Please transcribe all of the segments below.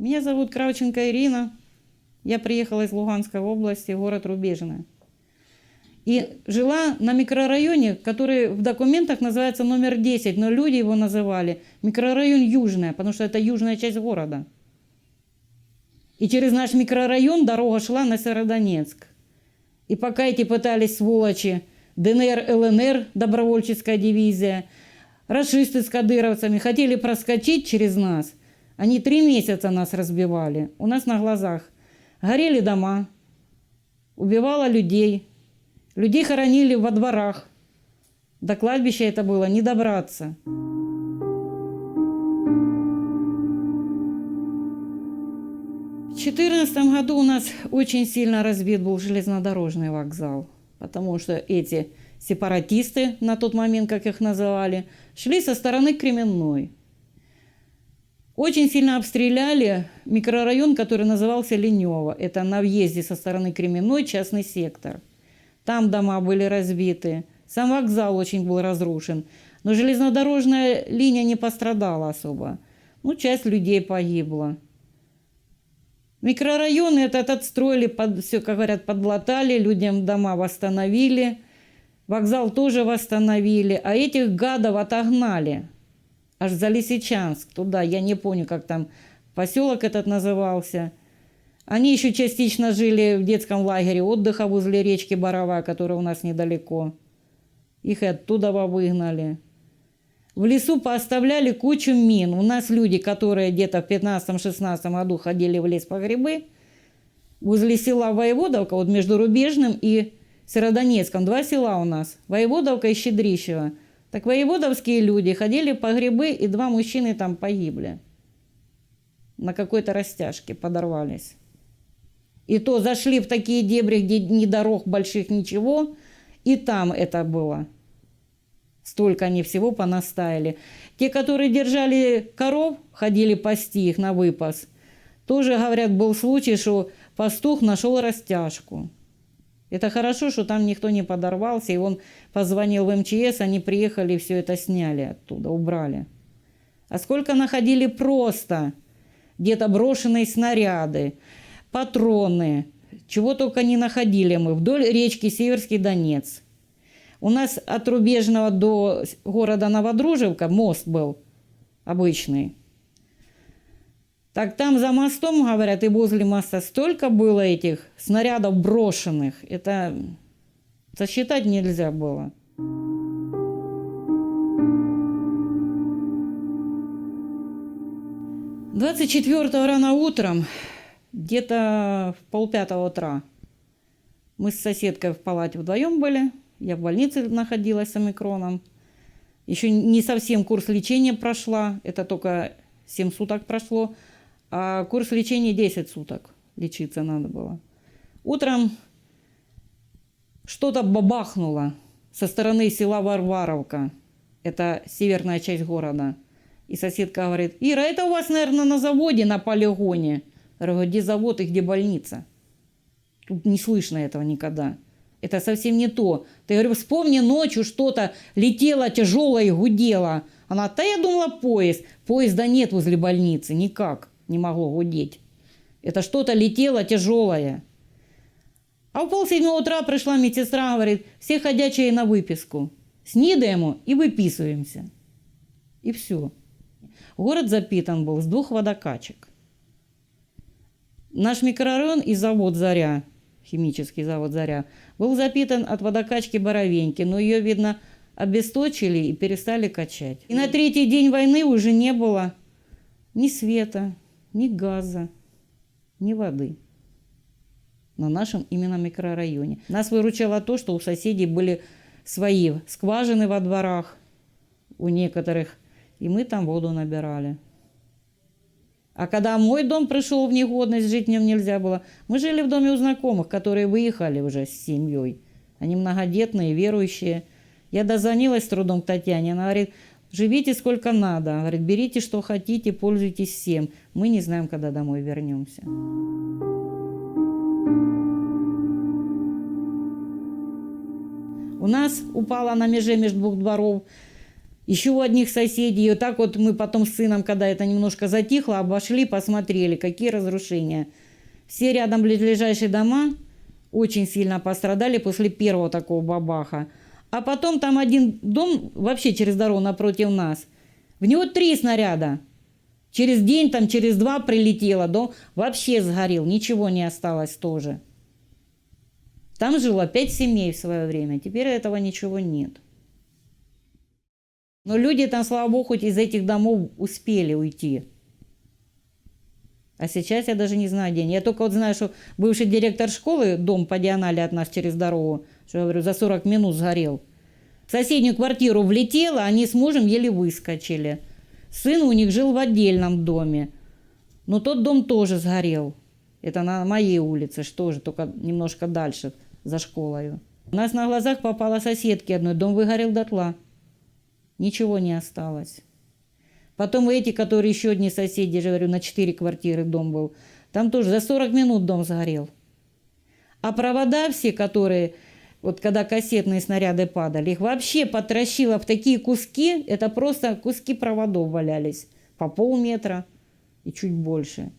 Меня зовут Кравченко Ирина. Я приехала из Луганской области, город Рубежное. И жила на микрорайоне, который в документах называется номер 10, но люди его называли микрорайон Южная, потому что это южная часть города. И через наш микрорайон дорога шла на Северодонецк. И пока эти пытались сволочи, ДНР, ЛНР, добровольческая дивизия, расисты с кадыровцами хотели проскочить через нас, они три месяца нас разбивали, у нас на глазах. Горели дома, убивало людей, людей хоронили во дворах. До кладбища это было не добраться. В 2014 году у нас очень сильно разбит был железнодорожный вокзал, потому что эти сепаратисты, на тот момент, как их называли, шли со стороны Кременной. Очень сильно обстреляли микрорайон, который назывался Ленево. Это на въезде со стороны Кременной частный сектор. Там дома были разбиты. Сам вокзал очень был разрушен. Но железнодорожная линия не пострадала особо. Ну, часть людей погибла. Микрорайон этот отстроили, под, все, как говорят, подлатали, людям дома восстановили, вокзал тоже восстановили, а этих гадов отогнали аж за Лисичанск, туда, я не помню, как там поселок этот назывался. Они еще частично жили в детском лагере отдыха возле речки Барова, которая у нас недалеко. Их и оттуда выгнали. В лесу пооставляли кучу мин. У нас люди, которые где-то в 15-16 году ходили в лес по грибы, возле села Воеводовка, вот между Рубежным и Северодонецком, два села у нас, Воеводовка и Щедрищево. Так воеводовские люди ходили по грибы, и два мужчины там погибли. На какой-то растяжке подорвались. И то зашли в такие дебри, где ни дорог больших, ничего, и там это было. Столько они всего понастаяли. Те, которые держали коров, ходили пасти их на выпас. Тоже, говорят, был случай, что пастух нашел растяжку. Это хорошо, что там никто не подорвался, и он позвонил в МЧС, они приехали и все это сняли оттуда, убрали. А сколько находили просто, где-то брошенные снаряды, патроны, чего только не находили мы вдоль речки Северский Донец. У нас от Рубежного до города Новодружевка мост был обычный. Так там за мостом, говорят, и возле моста столько было этих снарядов брошенных. Это сосчитать нельзя было. Двадцать четвертого рано утром, где-то в полпятого утра, мы с соседкой в палате вдвоем были. Я в больнице находилась с омикроном. Еще не совсем курс лечения прошла, это только 7 суток прошло. А курс лечения 10 суток лечиться надо было. Утром что-то бабахнуло со стороны села Варваровка. Это северная часть города. И соседка говорит, Ира, это у вас, наверное, на заводе, на полигоне. Я говорю, где завод и где больница? Тут не слышно этого никогда. Это совсем не то. Ты говорю, вспомни ночью что-то летело тяжелое и гудело. Она, да я думала поезд. Поезда нет возле больницы, никак не могло гудеть. Это что-то летело тяжелое. А в полседьмого утра пришла медсестра, говорит, все ходячие на выписку. Снідаємо и выписываемся. И все. Город запитан был с двух водокачек. Наш микрорайон и завод «Заря», химический завод «Заря», был запитан от водокачки Боровеньки, но ее, видно, обесточили и перестали качать. И на третий день войны уже не было ни света, ни газа, ни воды на нашем именно микрорайоне. Нас выручало то, что у соседей были свои скважины во дворах, у некоторых, и мы там воду набирали. А когда мой дом пришел в негодность, жить в нем нельзя было, мы жили в доме у знакомых, которые выехали уже с семьей. Они многодетные, верующие. Я дозвонилась с трудом к Татьяне, она говорит, живите сколько надо, говорит, берите что хотите, пользуйтесь всем. Мы не знаем, когда домой вернемся. У нас упала на меже между двух дворов еще у одних соседей. И так вот мы потом с сыном, когда это немножко затихло, обошли, посмотрели, какие разрушения. Все рядом близлежащие дома очень сильно пострадали после первого такого бабаха. А потом там один дом вообще через дорогу напротив нас. В него три снаряда. Через день, там через два прилетело, дом вообще сгорел, ничего не осталось тоже. Там жило пять семей в свое время, теперь этого ничего нет. Но люди там, слава богу, хоть из этих домов успели уйти. А сейчас я даже не знаю день. Я только вот знаю, что бывший директор школы, дом по диагонали от нас через дорогу, что я говорю, за 40 минут сгорел. В соседнюю квартиру влетела, они с мужем еле выскочили. Сын у них жил в отдельном доме. Но тот дом тоже сгорел. Это на моей улице, что же, только немножко дальше, за школой. У нас на глазах попала соседки одной, дом выгорел дотла. Ничего не осталось. Потом эти, которые еще одни соседи, я говорю, на четыре квартиры дом был, там тоже за 40 минут дом сгорел. А провода все, которые, вот когда кассетные снаряды падали, их вообще потращило в такие куски, это просто куски проводов валялись по полметра и чуть больше.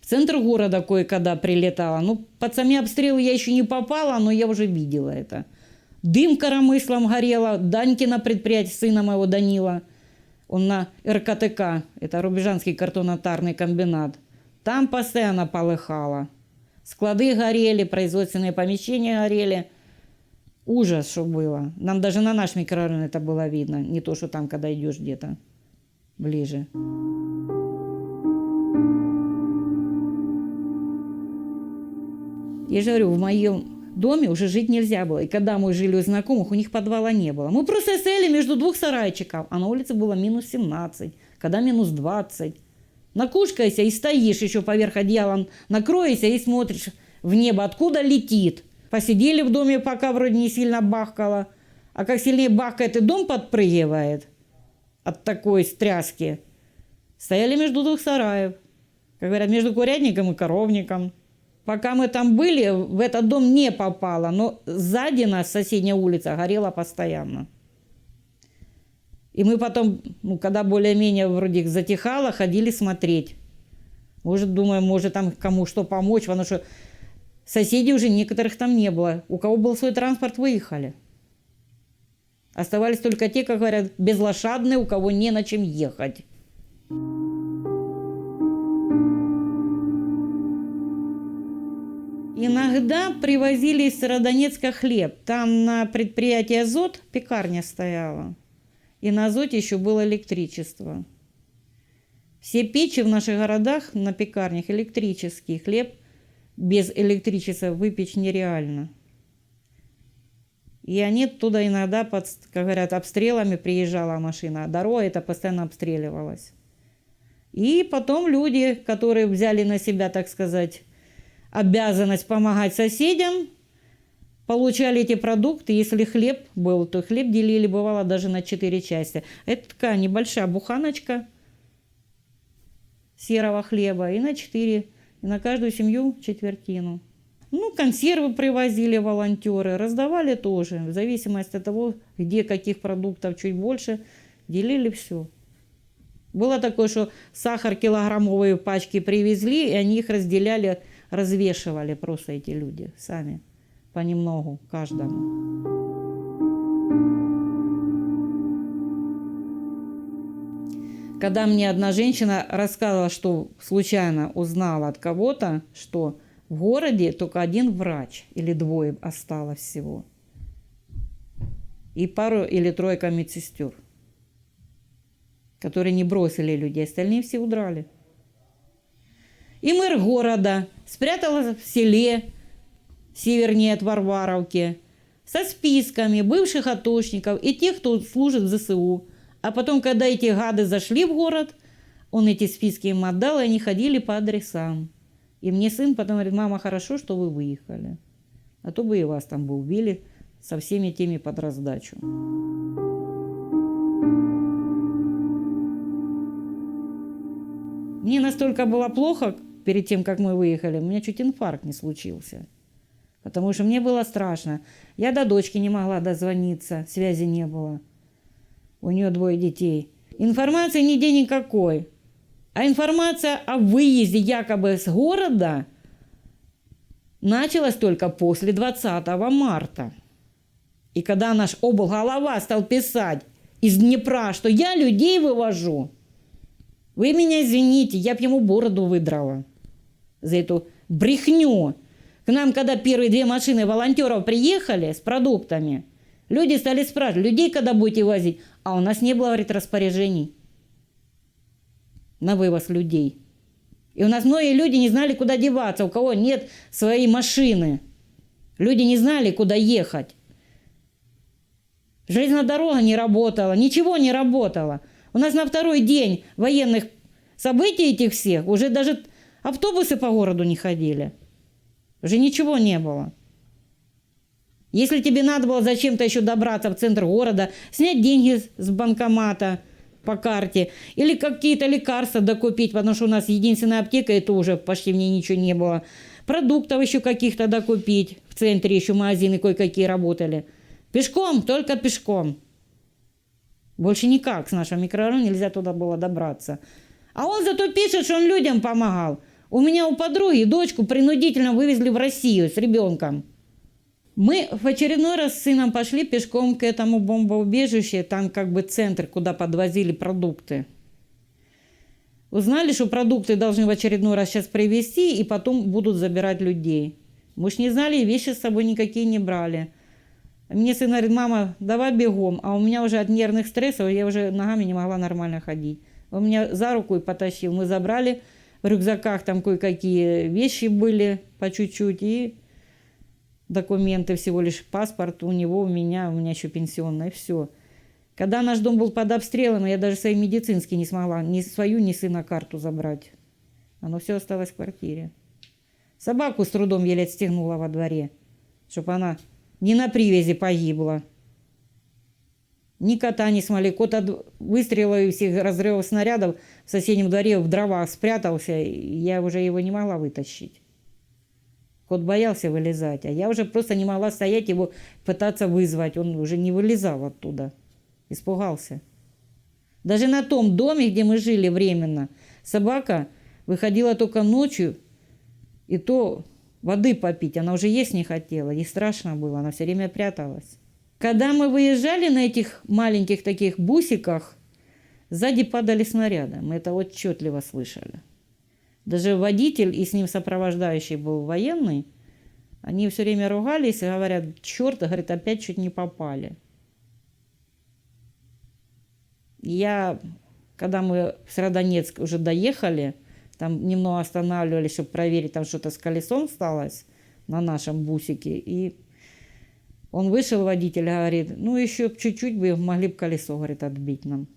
В центр города кое-когда прилетала. Ну, под сами обстрелы я еще не попала, но я уже видела это. Дым коромыслом горело, Данькина предприятие, сына моего Данила – он на РКТК, это Рубежанский картонотарный комбинат. Там постоянно полыхало. Склады горели, производственные помещения горели. Ужас, что было. Нам даже на наш микрорайон это было видно. Не то, что там, когда идешь где-то ближе. Я же говорю, в моем доме уже жить нельзя было. И когда мы жили у знакомых, у них подвала не было. Мы просто стояли между двух сарайчиков, а на улице было минус 17, когда минус 20. Накушкайся и стоишь еще поверх одеяла, накроешься и смотришь в небо, откуда летит. Посидели в доме, пока вроде не сильно бахкало. А как сильнее бахкает, и дом подпрыгивает от такой стряски. Стояли между двух сараев. Как говорят, между курятником и коровником. Пока мы там были, в этот дом не попало, но сзади нас соседняя улица горела постоянно. И мы потом, ну, когда более-менее вроде затихало, ходили смотреть. Может, думаем, может там кому что помочь, потому что соседей уже некоторых там не было. У кого был свой транспорт, выехали. Оставались только те, как говорят, безлошадные, у кого не на чем ехать. Иногда привозили из Сыродонецка хлеб. Там на предприятии «Азот» пекарня стояла. И на «Азоте» еще было электричество. Все печи в наших городах на пекарнях электрические. Хлеб без электричества выпечь нереально. И они туда иногда, под, как говорят, обстрелами приезжала машина, а дорога это постоянно обстреливалась. И потом люди, которые взяли на себя, так сказать, обязанность помогать соседям, получали эти продукты. Если хлеб был, то хлеб делили, бывало, даже на четыре части. Это такая небольшая буханочка серого хлеба и на четыре, на каждую семью четвертину. Ну, консервы привозили волонтеры, раздавали тоже, в зависимости от того, где каких продуктов чуть больше, делили все. Было такое, что сахар килограммовые пачки привезли, и они их разделяли развешивали просто эти люди сами, понемногу каждому. Когда мне одна женщина рассказывала, что случайно узнала от кого-то, что в городе только один врач или двое осталось всего. И пару или тройка медсестер, которые не бросили людей, остальные все удрали. И мэр города спрятала в селе, севернее от Варваровки, со списками бывших атошников и тех, кто служит в ЗСУ. А потом, когда эти гады зашли в город, он эти списки им отдал, и они ходили по адресам. И мне сын потом говорит, мама, хорошо, что вы выехали. А то бы и вас там бы убили со всеми теми под раздачу. Мне настолько было плохо, перед тем, как мы выехали, у меня чуть инфаркт не случился. Потому что мне было страшно. Я до дочки не могла дозвониться, связи не было. У нее двое детей. Информации нигде никакой. А информация о выезде якобы с города началась только после 20 марта. И когда наш облголова стал писать из Днепра, что я людей вывожу, вы меня извините, я б ему бороду выдрала за эту брехню. К нам, когда первые две машины волонтеров приехали с продуктами, люди стали спрашивать, людей когда будете возить? А у нас не было, говорит, распоряжений на вывоз людей. И у нас многие люди не знали, куда деваться, у кого нет своей машины. Люди не знали, куда ехать. Железная дорога не работала, ничего не работало. У нас на второй день военных событий этих всех уже даже автобусы по городу не ходили. Уже ничего не было. Если тебе надо было зачем-то еще добраться в центр города, снять деньги с банкомата по карте или какие-то лекарства докупить, потому что у нас единственная аптека, и то уже почти в ней ничего не было. Продуктов еще каких-то докупить. В центре еще магазины кое-какие работали – Пешком, только пешком. Больше никак с нашего микрорайона нельзя туда было добраться. А он зато пишет, что он людям помогал. У меня у подруги дочку принудительно вывезли в Россию с ребенком. Мы в очередной раз с сыном пошли пешком к этому бомбоубежищу, там как бы центр, куда подвозили продукты. Узнали, что продукты должны в очередной раз сейчас привезти, и потом будут забирать людей. Мы ж не знали, вещи с собой никакие не брали. Мне сын говорит, мама, давай бегом. А у меня уже от нервных стрессов, я уже ногами не могла нормально ходить. Он меня за руку и потащил. Мы забрали в рюкзаках, там кое-какие вещи были по чуть-чуть. И документы, всего лишь паспорт у него, у меня, у меня еще пенсионная, все. Когда наш дом был под обстрелом, я даже свои медицинские не смогла ни свою, ни сына карту забрать. Оно все осталось в квартире. Собаку с трудом еле отстегнула во дворе, чтобы она не на привязи погибла. Ни кота не смогли. Кот от выстрела и всех разрывов снарядов в соседнем дворе в дровах спрятался. Я уже его не могла вытащить. Кот боялся вылезать, а я уже просто не могла стоять его пытаться вызвать. Он уже не вылезал оттуда. Испугался. Даже на том доме, где мы жили временно, собака выходила только ночью, и то воды попить. Она уже есть не хотела, ей страшно было, она все время пряталась. Когда мы выезжали на этих маленьких таких бусиках, сзади падали снаряды. Мы это отчетливо слышали. Даже водитель и с ним сопровождающий был военный, они все время ругались и говорят, черт, говорит, опять чуть не попали. Я, когда мы в Сродонецк уже доехали, там немного останавливались, чтобы проверить, там что-то с колесом осталось на нашем бусике. И он вышел, водитель, говорит, ну еще чуть-чуть бы могли бы колесо, говорит, отбить нам.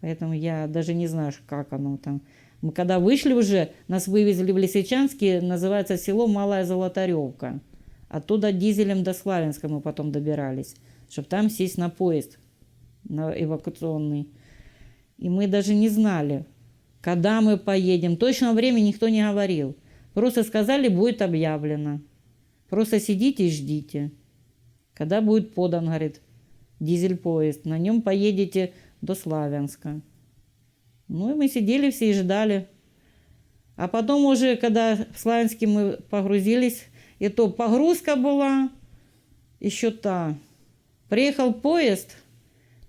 Поэтому я даже не знаю, как оно там. Мы когда вышли уже, нас вывезли в Лисичанске, называется село Малая Золотаревка. Оттуда дизелем до Славянска мы потом добирались, чтобы там сесть на поезд на эвакуационный. И мы даже не знали, когда мы поедем. Точного времени никто не говорил. Просто сказали, будет объявлено. Просто сидите и ждите. Когда будет подан, говорит, дизель-поезд. На нем поедете до Славянска. Ну и мы сидели все и ждали. А потом уже, когда в Славянске мы погрузились, и то погрузка была, еще та. Приехал поезд,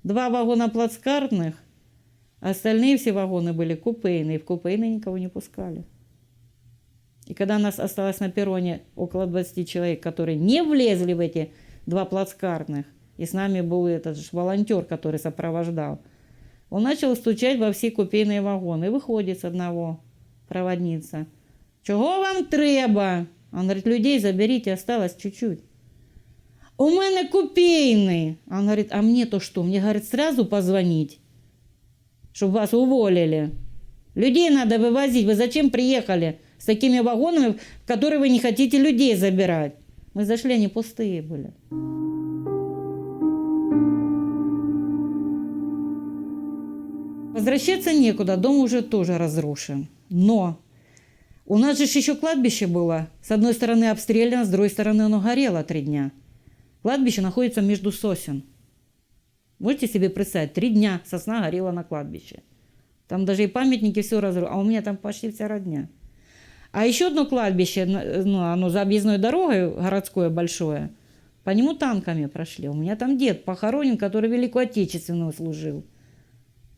два вагона плацкартных – Остальные все вагоны были купейные, в купейные никого не пускали. И когда нас осталось на перроне около 20 человек, которые не влезли в эти два плацкартных, и с нами был этот же волонтер, который сопровождал, он начал стучать во все купейные вагоны. И выходит с одного проводница. Чего вам треба? Он говорит, людей заберите, осталось чуть-чуть. У мене купейный. Он говорит, а мне то что? Мне, говорит, сразу позвонить чтобы вас уволили. Людей надо вывозить. Вы зачем приехали с такими вагонами, в которые вы не хотите людей забирать? Мы зашли, они пустые были. Возвращаться некуда, дом уже тоже разрушен. Но у нас же еще кладбище было. С одной стороны обстреляно, с другой стороны оно горело три дня. Кладбище находится между сосен. Можете себе представить, три дня сосна горела на кладбище. Там даже и памятники все разрушили, а у меня там почти вся родня. А еще одно кладбище, ну, оно за объездной дорогой, городское большое, по нему танками прошли. У меня там дед похоронен, который Великую Отечественную служил.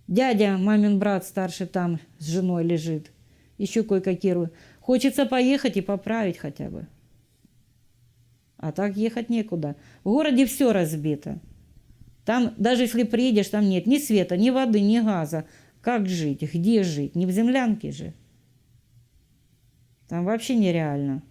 Дядя, мамин брат старший там с женой лежит. Еще кое-какие. Хочется поехать и поправить хотя бы. А так ехать некуда. В городе все разбито. Там, даже если приедешь, там нет ни света, ни воды, ни газа. Как жить? Где жить? Не в землянке же. Там вообще нереально.